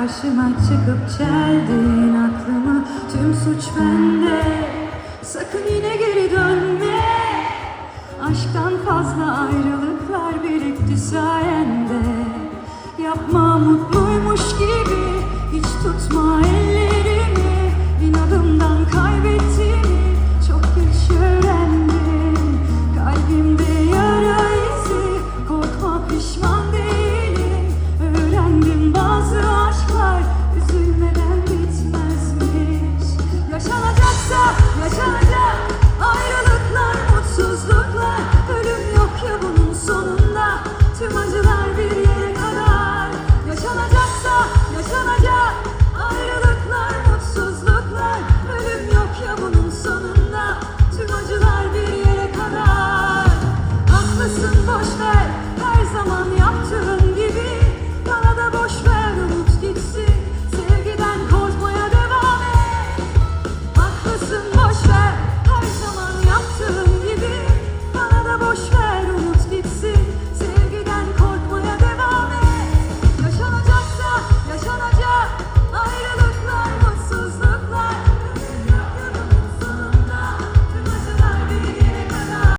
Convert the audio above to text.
Karşıma çıkıp çeldin aklımı Tüm suç bende. Sakın yine geri dönme. Aşktan fazla ayrılıklar birikti sayende. Yapma gibi Kalsın boş ver.